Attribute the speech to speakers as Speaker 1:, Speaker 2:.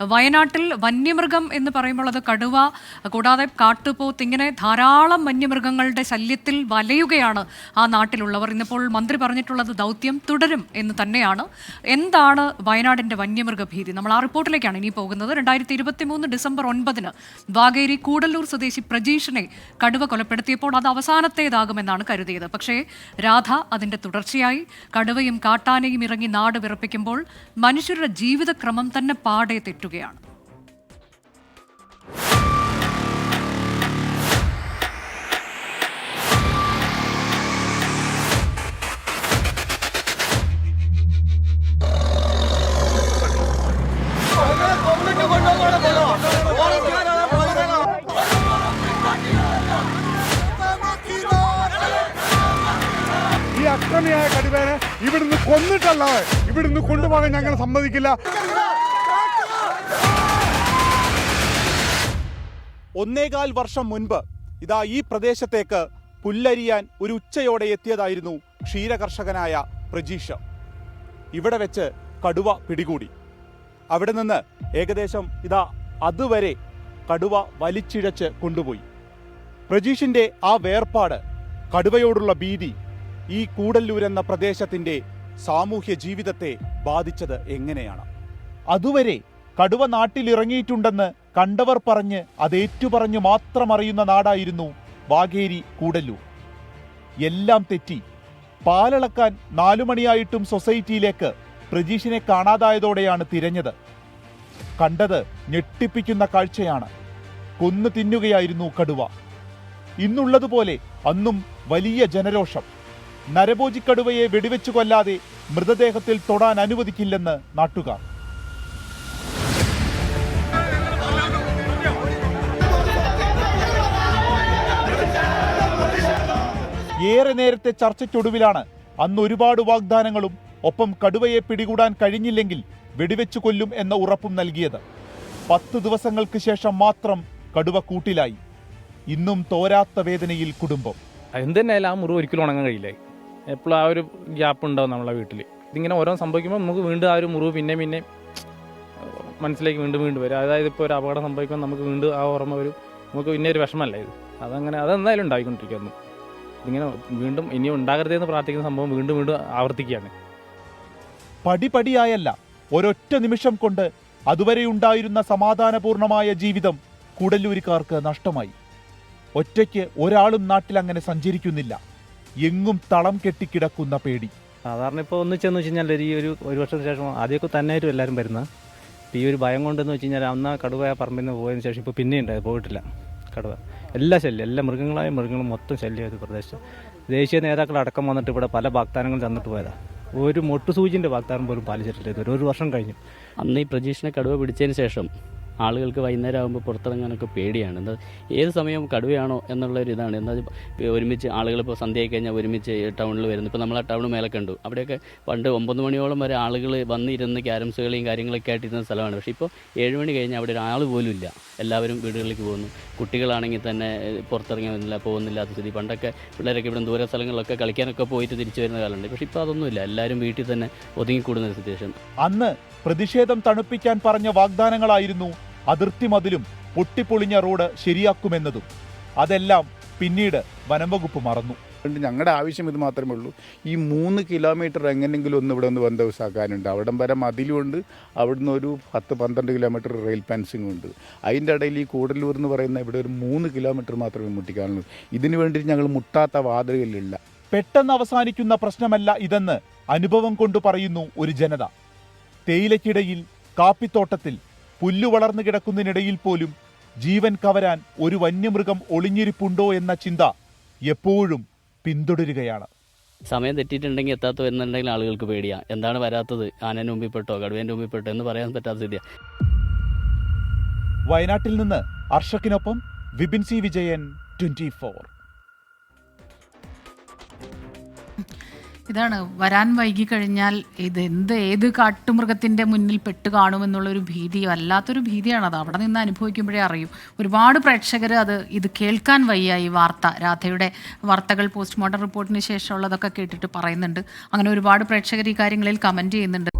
Speaker 1: വയനാട്ടിൽ വന്യമൃഗം എന്ന് പറയുമ്പോൾ അത് കടുവ കൂടാതെ കാട്ടുപോത്ത് ഇങ്ങനെ ധാരാളം വന്യമൃഗങ്ങളുടെ ശല്യത്തിൽ വലയുകയാണ് ആ നാട്ടിലുള്ളവർ. ഇന്നിപ്പോൾ മന്ത്രി പറഞ്ഞിട്ടുള്ളത് ദൗത്യം തുടരും എന്ന് തന്നെയാണ്. എന്താണ് വയനാടിന്റെ വന്യമൃഗ ഭീതി? നമ്മൾ ആ റിപ്പോർട്ടിലേക്കാണ് ഇനി പോകുന്നത്. രണ്ടായിരത്തി ഇരുപത്തി മൂന്ന് ഡിസംബർ ഒൻപതിന് വാഗേരി കൂടല്ലൂർ സ്വദേശി പ്രജീഷിനെ കടുവ കൊലപ്പെടുത്തിയപ്പോൾ അത് അവസാനത്തേതാകുമെന്നാണ് കരുതിയത്. പക്ഷേ രാധ അതിന്റെ തുടർച്ചയായി കടുവയും കാട്ടാനയും ഇറങ്ങി നാട് വിറപ്പിക്കുമ്പോൾ മനുഷ്യരുടെ ജീവിതക്രമം തന്നെ പാടെ തെറ്റുകയാണ്
Speaker 2: കടുവേനെ ഇവിടുന്ന് കൊന്നിട്ടല്ലാതെ ഇവിടുന്ന് കൊണ്ടുപോകാൻ ഞങ്ങൾ സമ്മതിക്കില്ല.
Speaker 3: ഒന്നേകാൽ വർഷം മുൻപ് ഇതാ ഈ പ്രദേശത്തേക്ക് പുല്ലരിയാൻ ഒരു ഉച്ചയോടെ എത്തിയതായിരുന്നു ക്ഷീരകർഷകനായ പ്രജീഷ്. ഇവിടെ വെച്ച് കടുവ പിടികൂടി. അവിടെ നിന്ന് ഏകദേശം ഇതാ അതുവരെ കടുവ വലിച്ചിഴച്ച് കൊണ്ടുപോയി. പ്രജീഷിന്റെ ആ വേർപാട് കടുവയോടുള്ള ഭീതി ഈ കൂടല്ലൂർ എന്ന പ്രദേശത്തിന്റെ സാമൂഹ്യ ജീവിതത്തെ ബാധിച്ചത് എങ്ങനെയാണ്? അതുവരെ കടുവ നാട്ടിലിറങ്ങിയിട്ടുണ്ടെന്ന് കണ്ടവർ പറഞ്ഞ് അത് ഏറ്റുപറഞ്ഞ് മാത്രം അറിയുന്ന നാടായിരുന്നു വാഗേരി കൂടല്ലൂർ. എല്ലാം തെറ്റി. പാലളക്കാൻ നാലുമണിയായിട്ടും സൊസൈറ്റിയിലേക്ക് പ്രജീഷിനെ കാണാതായതോടെയാണ് തിരഞ്ഞത്. കണ്ടത് ഞെട്ടിപ്പിക്കുന്ന കാഴ്ചയാണ്. കൊന്നു തിന്നുകയായിരുന്നു കടുവ. ഇന്നുള്ളതുപോലെ അന്നും വലിയ ജനരോഷം. നരഭോജിക്കടുവയെ വെടിവെച്ചു കൊല്ലാതെ മൃതദേഹത്തിൽ തൊടാൻ അനുവദിക്കില്ലെന്ന് നാട്ടുകാർ. ഏറെ നേരത്തെ ചർച്ചയ്ക്കൊടുവിലാണ്. അന്ന് ഒരുപാട് വാഗ്ദാനങ്ങളും ഒപ്പം കടുവയെ പിടികൂടാൻ കഴിഞ്ഞില്ലെങ്കിൽ വെടിവെച്ചു കൊല്ലും എന്ന ഉറപ്പും നൽകിയത്. പത്ത് ദിവസങ്ങൾക്ക് ശേഷം മാത്രം കടുവ കൂട്ടിലായി. ഇന്നും തോരാത്ത വേദനയിൽ കുടുംബം.
Speaker 4: എന്ത് തന്നെ ആ മുറിവ് ഒരിക്കലും ഉണങ്ങാൻ കഴിയില്ല. എപ്പോഴും ആ ഒരു ഗ്യാപ്പ് ഉണ്ടാവും നമ്മളെ വീട്ടിൽ ഇതിങ്ങനെ ഓരോ സംഭവിക്കുമ്പോൾ നമുക്ക് വീണ്ടും ആ ഒരു മുറിവ് പിന്നെ പിന്നെ മനസ്സിലേക്ക് വീണ്ടും വീണ്ടും വരും. അതായത് ഇപ്പോൾ ഒരു അപകടം സംഭവിക്കുമ്പോൾ നമുക്ക് വീണ്ടും ആ ഓർമ്മ വരും. നമുക്ക് പിന്നെ ഒരു വിഷമമല്ല ഇത്. അതങ്ങനെ അതെന്തായാലും ഉണ്ടായിക്കൊണ്ടിരിക്കുന്നു. ഇതിങ്ങനെ വീണ്ടും ഇനിയും ഉണ്ടാകരുതെന്ന് പ്രാർത്ഥിക്കുന്ന സംഭവം വീണ്ടും വീണ്ടും ആവർത്തിക്കുകയാണ്.
Speaker 3: പടിപടിയായല്ല ഒരൊറ്റ നിമിഷം കൊണ്ട് അതുവരെ ഉണ്ടായിരുന്ന സമാധാനപൂർണമായ ജീവിതം കൂടല്ലൂരിക്കാർക്ക് നഷ്ടമായി. ഒറ്റയ്ക്ക് ഒരാളും നാട്ടിൽ അങ്ങനെ സഞ്ചരിക്കുന്നില്ല. എങ്ങും തളം കെട്ടിക്കിടക്കുന്ന പേടി.
Speaker 4: സാധാരണ ഇപ്പോൾ ഒന്നിച്ചെന്ന് വെച്ച് കഴിഞ്ഞാൽ ഈ ഒരു ഒരു വർഷത്തിന് ശേഷം ആദ്യമൊക്കെ തന്നെയായിട്ടും എല്ലാവരും വരുന്നത് ഈ ഒരു ഭയം കൊണ്ടെന്ന് വെച്ച് കഴിഞ്ഞാൽ അന്ന് കടുവ പറമ്പിൽ നിന്ന് പോയതിന് ശേഷം ഇപ്പോൾ പിന്നെ ഉണ്ടായത് പോയിട്ടില്ല. കടുവ. എല്ലാ ശല്യം എല്ലാ മൃഗങ്ങളായ മൃഗങ്ങളും മൊത്തം ശല്യമായത് പ്രദേശത്ത്. ദേശീയ നേതാക്കൾ അടക്കം വന്നിട്ട് ഇവിടെ പല വാഗ്ദാനങ്ങളും തന്നിട്ട് പോയതാണ് ഒരു മൊട്ടുസൂചിന്റെ വാഗ്ദാനം പോലും പാലിച്ചിട്ടില്ല ഇത് ഒരു വർഷം കഴിഞ്ഞു.
Speaker 5: അന്ന് ഈ പ്രജീഷിനെ കടുവ പിടിച്ചതിന് ശേഷം ആളുകൾക്ക് വൈകുന്നേരം ആകുമ്പോൾ പുറത്തിറങ്ങാനൊക്കെ പേടിയാണ്. എന്താ ഏത് സമയം കടുവയാണോ എന്നുള്ള ഒരു ഇതാണ്. എന്താ ഒരുമിച്ച് ആളുകൾ ഇപ്പോൾ സന്ധ്യയായി കഴിഞ്ഞാൽ ഒരുമിച്ച് ടൗണിൽ വരുന്നു. ഇപ്പോൾ നമ്മൾ ആ ടൗൺ മേലെ കണ്ടു അവിടെയൊക്കെ പണ്ട് ഒമ്പത് മണിയോളം വരെ ആളുകൾ വന്നിരുന്ന് ക്യാരംസ് കളിയും കാര്യങ്ങളൊക്കെ ആയിട്ടിരുന്ന സ്ഥലമാണ്. പക്ഷേ ഇപ്പോൾ ഏഴ് മണി കഴിഞ്ഞാൽ അവിടെ ഒരാൾ പോലും ഇല്ല. എല്ലാവരും വീടുകളിലേക്ക് പോകുന്നു. കുട്ടികളാണെങ്കിൽ തന്നെ പുറത്തിറങ്ങുന്നില്ല പുറത്തിറങ്ങി വന്നില്ല പോകുന്നില്ലാത്ത സ്ഥിതി. പണ്ടൊക്കെ പിള്ളേരൊക്കെ ഇവിടെ ദൂര സ്ഥലങ്ങളിലൊക്കെ കളിക്കാനൊക്കെ പോയിട്ട് തിരിച്ചു വരുന്ന കാലമുണ്ട്. പക്ഷേ ഇപ്പോൾ അതൊന്നുമില്ല എല്ലാവരും വീട്ടിൽ തന്നെ ഒതുങ്ങിക്കൂടുന്ന സിറ്റുവേഷൻ
Speaker 3: അന്ന് പ്രതിഷേധം തണുപ്പിക്കാൻ പറഞ്ഞ വാഗ്ദാനങ്ങളായിരുന്നു അതിർത്തി മതിലും പൊട്ടിപ്പൊളിഞ്ഞ റോഡ് ശരിയാക്കുമെന്നതും അതെല്ലാം പിന്നീട് വനംവകുപ്പ് മറന്നു.
Speaker 6: അതുകൊണ്ട് ഞങ്ങളുടെ ആവശ്യം ഇത് മാത്രമേ ഉള്ളൂ. ഈ മൂന്ന് കിലോമീറ്റർ എങ്ങനെയെങ്കിലും ഒന്ന് ഇവിടെ ഒന്ന് ബന്ധവസാക്കാനുണ്ട് അവിടം വരെ മതിലുമുണ്ട് അവിടുന്ന് ഒരു പത്ത് പന്ത്രണ്ട് കിലോമീറ്റർ റെയിൽ ഫെൻസിംഗും ഉണ്ട്. അതിന്റെ ഇടയിൽ ഈ കൂടല്ലൂർ എന്ന് പറയുന്ന ഇവിടെ ഒരു മൂന്ന് കിലോമീറ്റർ മാത്രമേ മുട്ടിക്കാനുള്ളൂ ഇതിനു വേണ്ടി ഞങ്ങൾ മുട്ടാത്ത വാതിലുകളില്ല
Speaker 3: പെട്ടെന്ന് അവസാനിക്കുന്ന പ്രശ്നമല്ല ഇതെന്ന് അനുഭവം കൊണ്ട് പറയുന്നു ഒരു ജനത. തേയിലയ്ക്കിടയിൽ കാപ്പിത്തോട്ടത്തിൽ പുല്ലു വളർന്നു കിടക്കുന്നതിനിടയിൽ പോലും ജീവൻ കവരാൻ ഒരു വന്യമൃഗം ഒളിഞ്ഞിരിപ്പുണ്ടോ എന്ന ചിന്ത എപ്പോഴും പിന്തുടരുകയാണ്.
Speaker 5: സമയം തെറ്റിയിട്ടുണ്ടെങ്കിൽ എത്താത്ത വരുന്നുണ്ടെങ്കിൽ ആളുകൾക്ക് പേടിയാണ് എന്താണ് വരാത്തത്? ആനേന്റെ മുമ്പിൽപ്പെട്ടോ കടുവേന്റെ മുമ്പിൽപ്പെട്ടോ എന്ന് പറയാൻ പറ്റാത്ത സ്ഥിതിയാണ്
Speaker 3: വയനാട്ടിൽ നിന്ന് അർഷക്കിനൊപ്പം വിപിൻ സി വിജയൻ ട്വന്റി
Speaker 7: ഇതാണ്. വരാൻ വൈകി കഴിഞ്ഞാൽ ഇത് എന്ത് ഏത് കാട്ടുമൃഗത്തിന്റെ മുന്നിൽ പെട്ട് കാണുമെന്നുള്ളൊരു ഭീതി അല്ലാത്തൊരു ഭീതിയാണ്. അത് അവിടെ നിന്ന് അനുഭവിക്കുമ്പോഴേ അറിയും. ഒരുപാട് പ്രേക്ഷകർ അത് ഇത് കേൾക്കാൻ വയ്യ ഈ വാർത്ത. രാധയുടെ വാർത്തകൾ പോസ്റ്റ്മോർട്ടം റിപ്പോർട്ടിന് ശേഷമുള്ളതൊക്കെ കേട്ടിട്ട് പറയുന്നുണ്ട്. അങ്ങനെ ഒരുപാട് പ്രേക്ഷകർ ഈ കാര്യങ്ങളിൽ കമന്റ് ചെയ്യുന്നുണ്ട്.